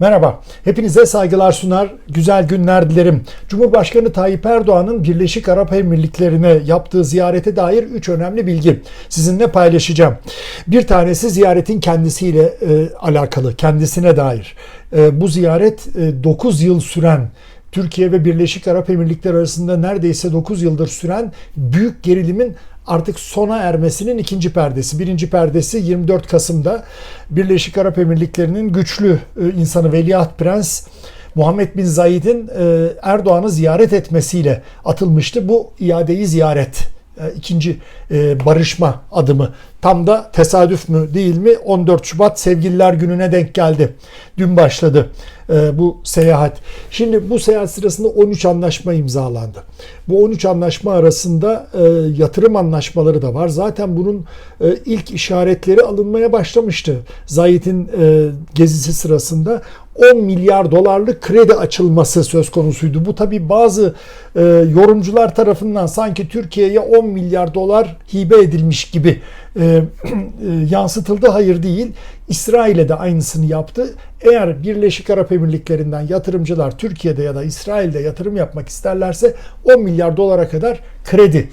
Merhaba, hepinize saygılar sunar, güzel günler dilerim. Cumhurbaşkanı Tayyip Erdoğan'ın Birleşik Arap Emirlikleri'ne yaptığı ziyarete dair 3 önemli bilgi sizinle paylaşacağım. Bir tanesi ziyaretin kendisiyle e, alakalı, kendisine dair. E, bu ziyaret e, 9 yıl süren Türkiye ve Birleşik Arap Emirlikleri arasında neredeyse 9 yıldır süren büyük gerilimin artık sona ermesinin ikinci perdesi. Birinci perdesi 24 Kasım'da Birleşik Arap Emirlikleri'nin güçlü e, insanı Veliaht Prens Muhammed Bin Zayed'in e, Erdoğan'ı ziyaret etmesiyle atılmıştı. Bu iadeyi ziyaret ikinci barışma adımı. Tam da tesadüf mü değil mi? 14 Şubat Sevgililer Günü'ne denk geldi. Dün başladı bu seyahat. Şimdi bu seyahat sırasında 13 anlaşma imzalandı. Bu 13 anlaşma arasında yatırım anlaşmaları da var. Zaten bunun ilk işaretleri alınmaya başlamıştı. Zayit'in gezisi sırasında 10 milyar dolarlık kredi açılması söz konusuydu. Bu tabi bazı yorumcular tarafından sanki Türkiye'ye 10 milyar dolar hibe edilmiş gibi yansıtıldı. Hayır değil. İsrail'e de aynısını yaptı. Eğer Birleşik Arap Emirlikleri'nden yatırımcılar Türkiye'de ya da İsrail'de yatırım yapmak isterlerse 10 milyar dolara kadar kredi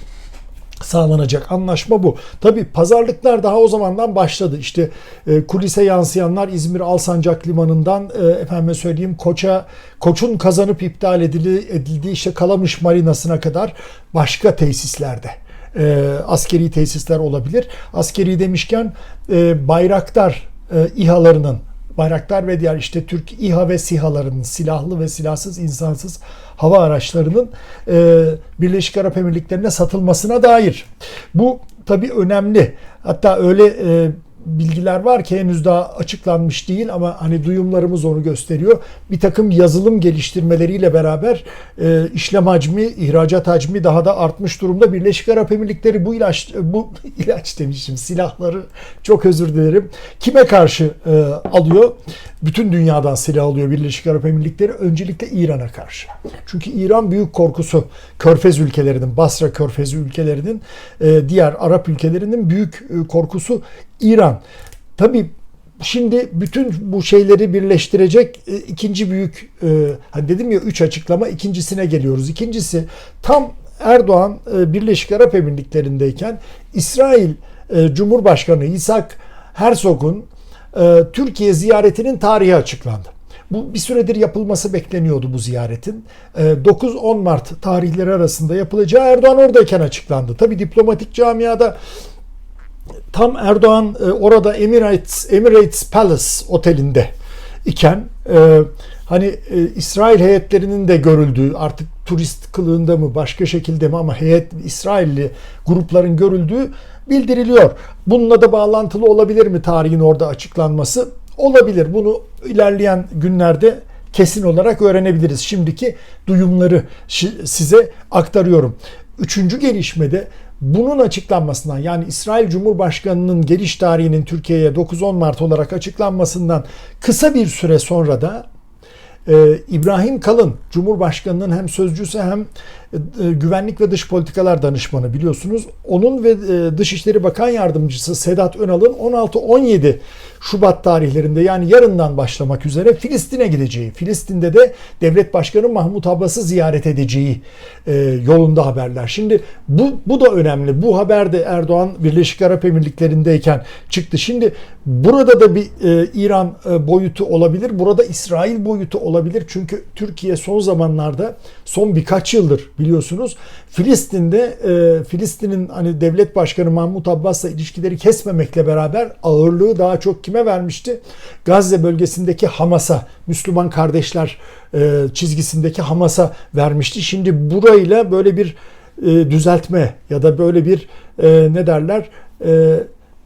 sağlanacak anlaşma bu. Tabi pazarlıklar daha o zamandan başladı. İşte e, kulise yansıyanlar İzmir Alsancak Limanı'ndan e, efendime söyleyeyim Koç'a Koç'un kazanıp iptal edildi, edildiği işte Kalamış Marinası'na kadar başka tesislerde e, askeri tesisler olabilir. Askeri demişken e, Bayraktar e, İHA'larının Bayraktar ve diğer işte Türk İHA ve SİHA'larının silahlı ve silahsız insansız hava araçlarının e, Birleşik Arap Emirlikleri'ne satılmasına dair. Bu tabii önemli. Hatta öyle e, bilgiler var ki henüz daha açıklanmış değil ama hani duyumlarımız onu gösteriyor. Bir takım yazılım geliştirmeleriyle beraber e, işlem hacmi, ihracat hacmi daha da artmış durumda. Birleşik Arap Emirlikleri bu ilaç bu ilaç demişim silahları çok özür dilerim. Kime karşı e, alıyor? Bütün dünyadan silah alıyor Birleşik Arap Emirlikleri. Öncelikle İran'a karşı. Çünkü İran büyük korkusu Körfez ülkelerinin, Basra Körfezi ülkelerinin, e, diğer Arap ülkelerinin büyük e, korkusu İran. Tabii şimdi bütün bu şeyleri birleştirecek e, ikinci büyük hani dedim ya üç açıklama ikincisine geliyoruz. İkincisi tam Erdoğan Birleşik Arap Emirlikleri'ndeyken İsrail Cumhurbaşkanı İshak Herzog'un Türkiye ziyaretinin tarihi açıklandı. Bu bir süredir yapılması bekleniyordu bu ziyaretin. 9-10 Mart tarihleri arasında yapılacağı Erdoğan oradayken açıklandı. Tabi diplomatik camiada tam Erdoğan e, orada Emirates, Emirates Palace otelinde iken e, hani e, İsrail heyetlerinin de görüldüğü artık turist kılığında mı başka şekilde mi ama heyet İsrailli grupların görüldüğü bildiriliyor. Bununla da bağlantılı olabilir mi tarihin orada açıklanması? Olabilir. Bunu ilerleyen günlerde kesin olarak öğrenebiliriz. Şimdiki duyumları size aktarıyorum. Üçüncü gelişmede bunun açıklanmasından yani İsrail Cumhurbaşkanı'nın geliş tarihinin Türkiye'ye 9-10 Mart olarak açıklanmasından kısa bir süre sonra da e, İbrahim Kalın Cumhurbaşkanı'nın hem sözcüsü hem güvenlik ve dış politikalar danışmanı biliyorsunuz. Onun ve e, Dışişleri Bakan Yardımcısı Sedat Önal'ın 16-17 Şubat tarihlerinde yani yarından başlamak üzere Filistin'e gideceği, Filistin'de de devlet başkanı Mahmut Abbas'ı ziyaret edeceği e, yolunda haberler. Şimdi bu, bu da önemli. Bu haber de Erdoğan Birleşik Arap Emirlikleri'ndeyken çıktı. Şimdi burada da bir İran boyutu olabilir. Burada İsrail boyutu olabilir. Çünkü Türkiye son zamanlarda son birkaç yıldır biliyorsunuz. Filistin'de e, Filistin'in hani devlet başkanı Mahmut Abbas'la ilişkileri kesmemekle beraber ağırlığı daha çok kime vermişti? Gazze bölgesindeki Hamas'a, Müslüman kardeşler e, çizgisindeki Hamas'a vermişti. Şimdi burayla böyle bir e, düzeltme ya da böyle bir e, ne derler e,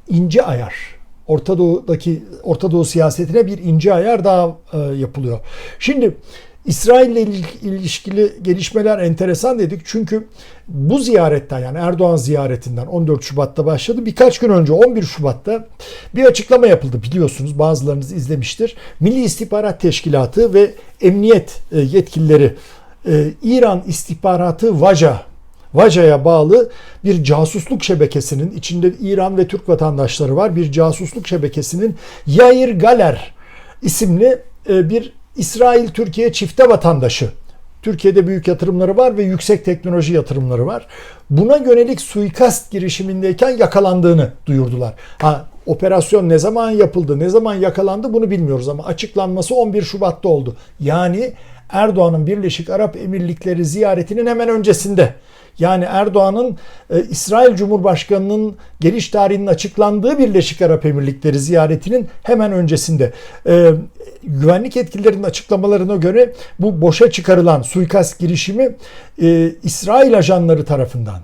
ince ayar Orta Doğu'daki Orta Doğu siyasetine bir ince ayar daha e, yapılıyor. Şimdi İsrail ile ilişkili gelişmeler enteresan dedik. Çünkü bu ziyaretten yani Erdoğan ziyaretinden 14 Şubat'ta başladı. Birkaç gün önce 11 Şubat'ta bir açıklama yapıldı biliyorsunuz bazılarınız izlemiştir. Milli İstihbarat Teşkilatı ve emniyet e, yetkilileri e, İran istihbaratı Vaja Vaja'ya bağlı bir casusluk şebekesinin içinde İran ve Türk vatandaşları var. Bir casusluk şebekesinin Yair Galer isimli e, bir İsrail-Türkiye çifte vatandaşı. Türkiye'de büyük yatırımları var ve yüksek teknoloji yatırımları var. Buna yönelik suikast girişimindeyken yakalandığını duyurdular. Ha, operasyon ne zaman yapıldı, ne zaman yakalandı bunu bilmiyoruz ama açıklanması 11 Şubat'ta oldu. Yani Erdoğan'ın Birleşik Arap Emirlikleri ziyaretinin hemen öncesinde. Yani Erdoğan'ın e, İsrail Cumhurbaşkanı'nın geliş tarihinin açıklandığı Birleşik Arap Emirlikleri ziyaretinin hemen öncesinde. E, güvenlik yetkililerinin açıklamalarına göre bu boşa çıkarılan suikast girişimi e, İsrail ajanları tarafından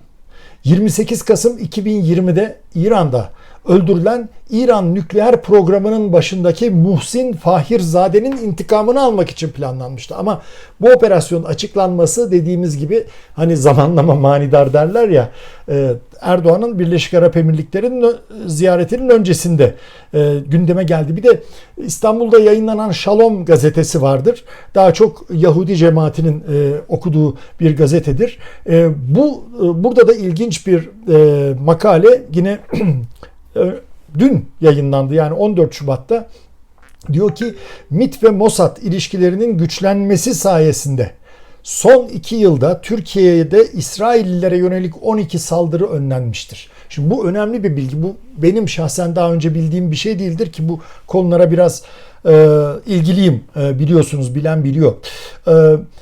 28 Kasım 2020'de İran'da öldürülen İran nükleer programının başındaki Muhsin Fahirzade'nin intikamını almak için planlanmıştı. Ama bu operasyon açıklanması dediğimiz gibi hani zamanlama manidar derler ya e, Erdoğan'ın Birleşik Arap Emirlikleri'nin ziyaretinin öncesinde e, gündeme geldi. Bir de İstanbul'da yayınlanan Shalom gazetesi vardır. Daha çok Yahudi cemaatinin e, okuduğu bir gazetedir. Bu burada da ilginç bir makale yine dün yayınlandı yani 14 Şubat'ta diyor ki MIT ve Mossad ilişkilerinin güçlenmesi sayesinde son iki yılda Türkiye'de İsraillilere yönelik 12 saldırı önlenmiştir. Şimdi bu önemli bir bilgi. Bu benim şahsen daha önce bildiğim bir şey değildir ki bu konulara biraz e, ilgiliyim e, biliyorsunuz bilen biliyor. E,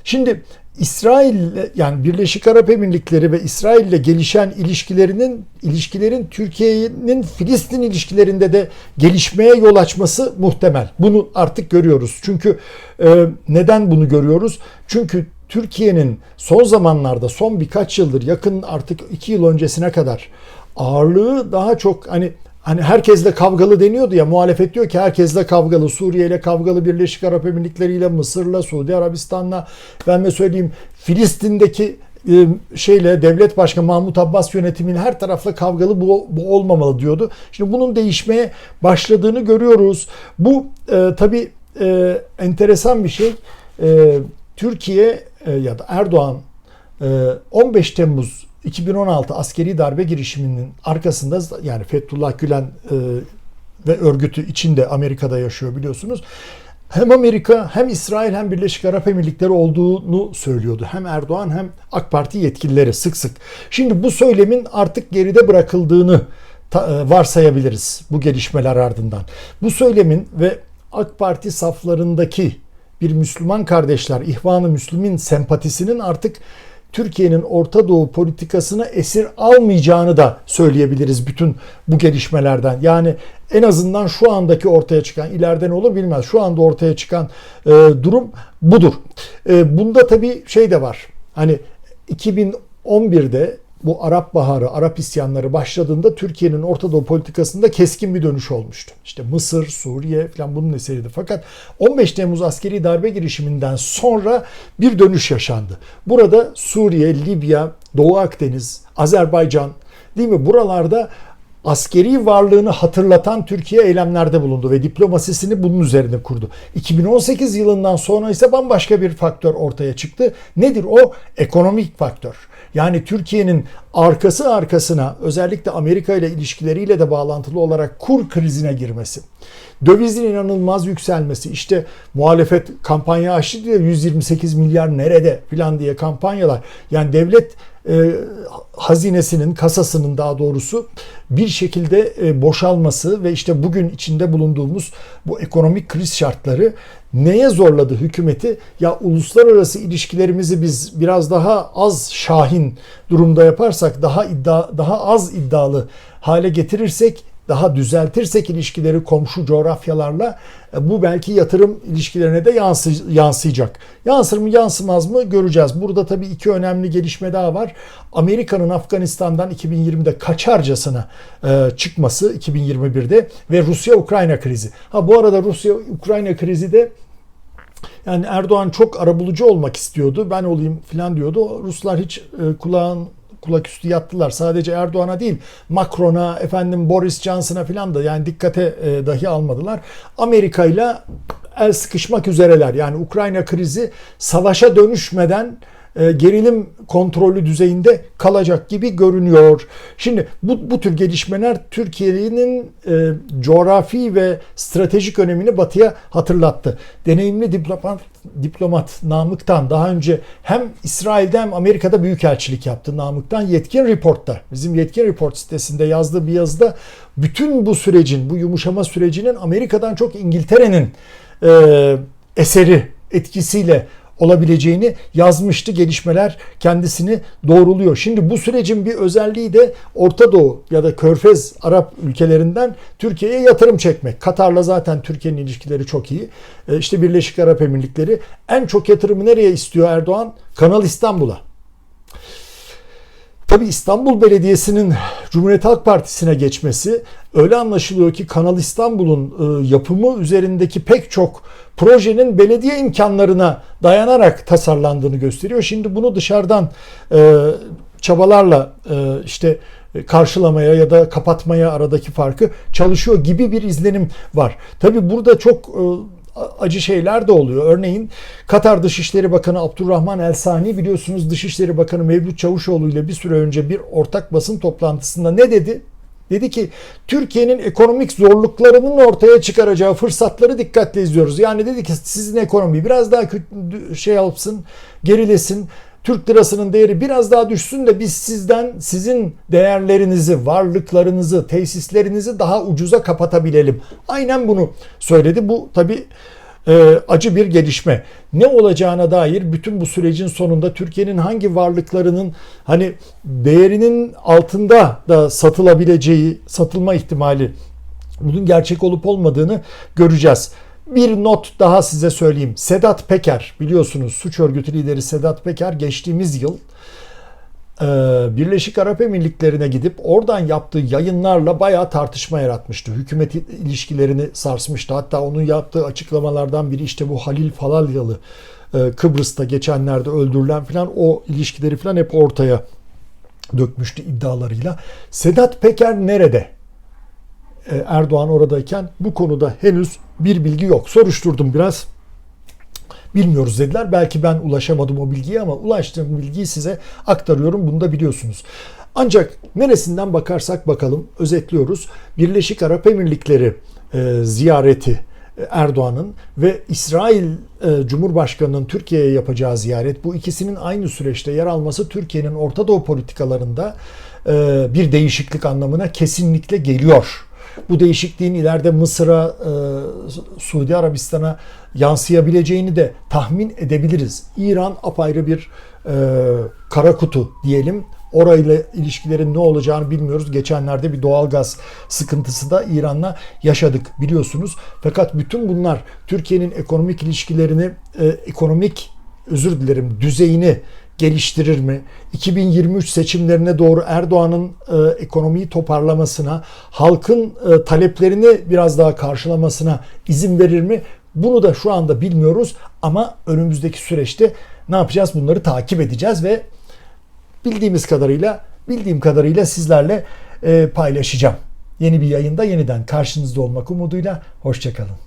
şimdi İsrail yani Birleşik Arap Emirlikleri ve İsrail ile gelişen ilişkilerinin ilişkilerin Türkiye'nin Filistin ilişkilerinde de gelişmeye yol açması muhtemel. Bunu artık görüyoruz. Çünkü e, neden bunu görüyoruz? Çünkü Türkiye'nin son zamanlarda son birkaç yıldır yakın artık iki yıl öncesine kadar ağırlığı daha çok hani Hani herkesle kavgalı deniyordu ya muhalefet diyor ki herkesle kavgalı Suriye ile kavgalı Birleşik Arap Emirlikleri ile Mısır'la Suudi Arabistan'la ben de söyleyeyim Filistin'deki e, şeyle devlet başkanı Mahmut Abbas yönetiminin her tarafla kavgalı bu, bu olmamalı diyordu. Şimdi bunun değişmeye başladığını görüyoruz. Bu e, tabii e, enteresan bir şey. E, Türkiye e, ya da Erdoğan e, 15 Temmuz 2016 askeri darbe girişiminin arkasında yani Fethullah Gülen e, ve örgütü içinde Amerika'da yaşıyor biliyorsunuz. Hem Amerika hem İsrail hem Birleşik Arap Emirlikleri olduğunu söylüyordu. Hem Erdoğan hem AK Parti yetkilileri sık sık. Şimdi bu söylemin artık geride bırakıldığını e, varsayabiliriz bu gelişmeler ardından. Bu söylemin ve AK Parti saflarındaki bir Müslüman kardeşler, İhvan-ı Müslümin sempatisinin artık Türkiye'nin Orta Doğu politikasını esir almayacağını da söyleyebiliriz bütün bu gelişmelerden. Yani en azından şu andaki ortaya çıkan, ileride ne olur bilmez. Şu anda ortaya çıkan e, durum budur. E, bunda tabii şey de var. Hani 2011'de bu Arap Baharı, Arap isyanları başladığında Türkiye'nin Orta Doğu politikasında keskin bir dönüş olmuştu. İşte Mısır, Suriye falan bunun eseriydi. Fakat 15 Temmuz askeri darbe girişiminden sonra bir dönüş yaşandı. Burada Suriye, Libya, Doğu Akdeniz, Azerbaycan değil mi? Buralarda askeri varlığını hatırlatan Türkiye eylemlerde bulundu ve diplomasisini bunun üzerine kurdu. 2018 yılından sonra ise bambaşka bir faktör ortaya çıktı. Nedir o? Ekonomik faktör. Yani Türkiye'nin arkası arkasına özellikle Amerika ile ilişkileriyle de bağlantılı olarak kur krizine girmesi. Dövizin inanılmaz yükselmesi. işte muhalefet kampanya açtı diye 128 milyar nerede filan diye kampanyalar. Yani devlet e, hazinesinin, kasasının daha doğrusu bir şekilde e, boşalması ve işte bugün içinde bulunduğumuz bu ekonomik kriz şartları neye zorladı hükümeti? Ya uluslararası ilişkilerimizi biz biraz daha az şahin durumda yaparsak, daha iddia daha az iddialı hale getirirsek daha düzeltirsek ilişkileri komşu coğrafyalarla e, bu belki yatırım ilişkilerine de yansı, yansıyacak. Yansır mı yansımaz mı göreceğiz. Burada tabii iki önemli gelişme daha var. Amerika'nın Afganistan'dan 2020'de kaçarcasına e, çıkması 2021'de ve Rusya-Ukrayna krizi. Ha bu arada Rusya-Ukrayna krizi de yani Erdoğan çok arabulucu olmak istiyordu. Ben olayım falan diyordu. Ruslar hiç e, kulağın kulak üstü yattılar. Sadece Erdoğan'a değil Macron'a, efendim Boris Johnson'a falan da yani dikkate e, dahi almadılar. Amerika ile el sıkışmak üzereler. Yani Ukrayna krizi savaşa dönüşmeden gerilim kontrolü düzeyinde kalacak gibi görünüyor. Şimdi bu, bu tür gelişmeler Türkiye'nin e, coğrafi ve stratejik önemini batıya hatırlattı. Deneyimli diplomat, diplomat Namık'tan daha önce hem İsrail'de hem Amerika'da büyükelçilik yaptı. Namık'tan Yetkin Report'ta bizim Yetkin Report sitesinde yazdığı bir yazıda bütün bu sürecin, bu yumuşama sürecinin Amerika'dan çok İngiltere'nin e, eseri etkisiyle olabileceğini yazmıştı. Gelişmeler kendisini doğruluyor. Şimdi bu sürecin bir özelliği de Orta Doğu ya da Körfez Arap ülkelerinden Türkiye'ye yatırım çekmek. Katar'la zaten Türkiye'nin ilişkileri çok iyi. E, İşte Birleşik Arap Emirlikleri en çok yatırımı nereye istiyor Erdoğan? Kanal İstanbul'a. Tabi İstanbul Belediyesi'nin Cumhuriyet Halk Partisi'ne geçmesi öyle anlaşılıyor ki Kanal İstanbul'un e, yapımı üzerindeki pek çok projenin belediye imkanlarına dayanarak tasarlandığını gösteriyor. Şimdi bunu dışarıdan e, çabalarla e, işte karşılamaya ya da kapatmaya aradaki farkı çalışıyor gibi bir izlenim var. Tabi burada çok acı şeyler de oluyor. Örneğin Katar Dışişleri Bakanı Abdurrahman El Sani biliyorsunuz Dışişleri Bakanı Mevlüt Çavuşoğlu ile bir süre önce bir ortak basın toplantısında ne dedi? Dedi ki Türkiye'nin ekonomik zorluklarının ortaya çıkaracağı fırsatları dikkatle izliyoruz. Yani dedi ki sizin ekonomi biraz daha şey yapsın, gerilesin. Türk lirasının değeri biraz daha düşsün de biz sizden sizin değerlerinizi, varlıklarınızı, tesislerinizi daha ucuza kapatabilelim. Aynen bunu söyledi. Bu tabi e, acı bir gelişme. Ne olacağına dair bütün bu sürecin sonunda Türkiye'nin hangi varlıklarının hani değerinin altında da satılabileceği, satılma ihtimali bunun gerçek olup olmadığını göreceğiz. Bir not daha size söyleyeyim. Sedat Peker biliyorsunuz suç örgütü lideri Sedat Peker geçtiğimiz yıl e, Birleşik Arap Emirlikleri'ne gidip oradan yaptığı yayınlarla bayağı tartışma yaratmıştı. Hükümet ilişkilerini sarsmıştı. Hatta onun yaptığı açıklamalardan biri işte bu Halil Falalyalı e, Kıbrıs'ta geçenlerde öldürülen falan o ilişkileri falan hep ortaya dökmüştü iddialarıyla. Sedat Peker nerede? E, Erdoğan oradayken bu konuda henüz bir bilgi yok. Soruşturdum biraz. Bilmiyoruz dediler. Belki ben ulaşamadım o bilgiye ama ulaştığım bilgiyi size aktarıyorum. Bunu da biliyorsunuz. Ancak neresinden bakarsak bakalım özetliyoruz. Birleşik Arap Emirlikleri e, ziyareti e, Erdoğan'ın ve İsrail e, Cumhurbaşkanı'nın Türkiye'ye yapacağı ziyaret bu ikisinin aynı süreçte yer alması Türkiye'nin Orta Doğu politikalarında e, bir değişiklik anlamına kesinlikle geliyor. Bu değişikliğin ileride Mısır'a, e, Suudi Arabistan'a yansıyabileceğini de tahmin edebiliriz. İran apayrı bir e, kara kutu diyelim. Orayla ilişkilerin ne olacağını bilmiyoruz. Geçenlerde bir doğalgaz sıkıntısı da İran'la yaşadık biliyorsunuz. Fakat bütün bunlar Türkiye'nin ekonomik ilişkilerini, e, ekonomik özür dilerim düzeyini geliştirir mi? 2023 seçimlerine doğru Erdoğan'ın e, ekonomiyi toparlamasına, halkın e, taleplerini biraz daha karşılamasına izin verir mi? Bunu da şu anda bilmiyoruz ama önümüzdeki süreçte ne yapacağız? Bunları takip edeceğiz ve bildiğimiz kadarıyla, bildiğim kadarıyla sizlerle e, paylaşacağım. Yeni bir yayında yeniden karşınızda olmak umuduyla hoşçakalın.